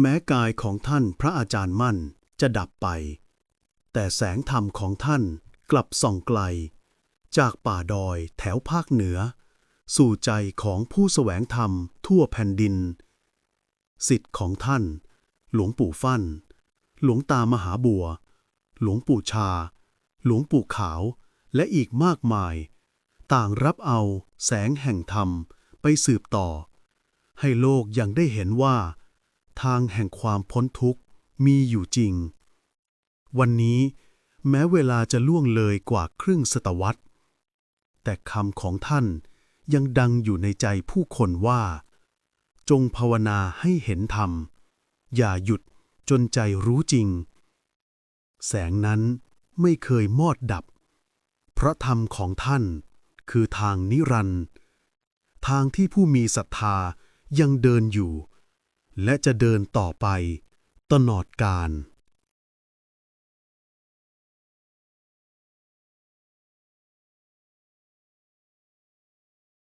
แม้กายของท่านพระอาจารย์มั่นจะดับไป แต่แสงธรรมของท่านกลับส่องไกล จากป่าดอยแถวภาคเหนือ สู่ใจของผู้แสวงธรรมทั่วแผ่นดิน สิทธิ์ของท่าน หลวงปู่ฟั่น หลวงตามหาบัว หลวงปู่ชา หลวงปู่ขาว และอีกมากมาย ต่างรับเอาแสงแห่งธรรมไปสืบต่อ ให้โลกยังได้เห็นว่า ทางแห่งความพ้นทุกข์มีอยู่จริง วันนี้แม้เวลาจะล่วงเลยกว่าครึ่งศตวรรษ แต่คำของท่านยังดังอยู่ในใจผู้คนว่า จงภาวนาให้เห็นธรรม อย่าหยุดจนใจรู้จริง แสงนั้นไม่เคยมอดดับ เพราะธรรมของท่านคือทางนิรันดร์ทางที่ผู้มีศรัทธายังเดินอยู่ และจะเดินต่อไปตลอดกาล